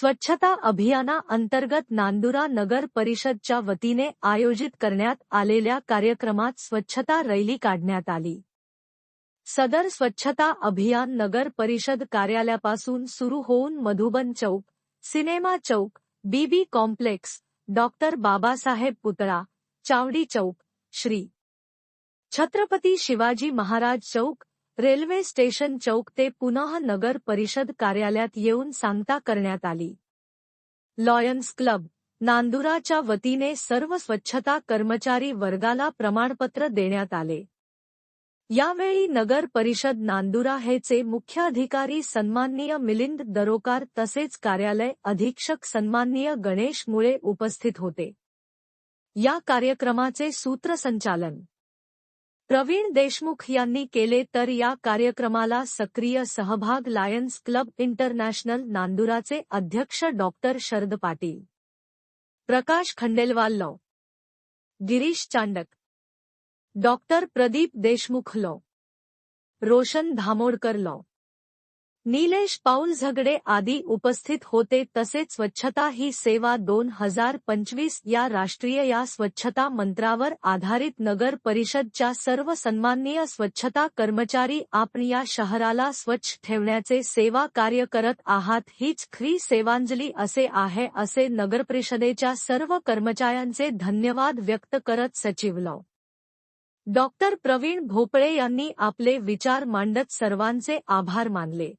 स्वच्छता अभियाना अंतर्गत नांदुरा नगर परिषदच्या वतीने आयोजित करण्यात आलेल्या कार्यक्रमात स्वच्छता रैली काढण्यात आली. सदर स्वच्छता अभियान नगर परिषद कार्यालयापासून सुरू होऊन मधुबन चौक सिनेमा चौक बीबी कॉम्प्लेक्स डॉक्टर बाबासाहेब पुतळा चावडी चौक श्री छत्रपती शिवाजी महाराज चौक रेल्वे स्टेशन चौक ते पुनः नगर परिषद कार्यालयात येऊन सांगता करण्यात आली. लॉयन्स क्लब नांदुराच्या वतीने सर्व स्वच्छता कर्मचारी वर्गाला प्रमाणपत्र देण्यात आले. यावेळी नगर परिषद नांदुरा हेचे मुख्याधिकारी सन्माननीय मिलिंद दरोकार तसेच कार्यालय अधीक्षक सन्माननीय गणेश मुळे उपस्थित होते. या कार्यक्रमाचे सूत्रसंचालन प्रवीण देशमुख यांनी केले तर या कार्यक्रमाला सक्रिय सहभाग लायन्स क्लब इंटरनॅशनल नांदुराचे अध्यक्ष डॉक्टर शरद पाटील प्रकाश खंडेलवाल लॉ गिरीश चांडक डॉक्टर प्रदीप देशमुख लॉ रोशन धामोडकर लॉ निलेश पाऊल झगडे आदी उपस्थित होते तसेच स्वच्छता ही सेवा दोन हजार पंचवीस या राष्ट्रीय या स्वच्छता मंत्रावर आधारित नगर परिषदच्या सर्व सन्माननीय स्वच्छता कर्मचारी आपण या शहराला स्वच्छ ठेवण्याचे सेवा कार्य करत आहात हीच खरी सेवांजली असे आहे असे नगरपरिषदेच्या सर्व कर्मचाऱ्यांचे धन्यवाद व्यक्त करत सचिव लॉ. डॉक्टर प्रवीण भोपळे यांनी आपले विचार मांडत सर्वांचे आभार मानले.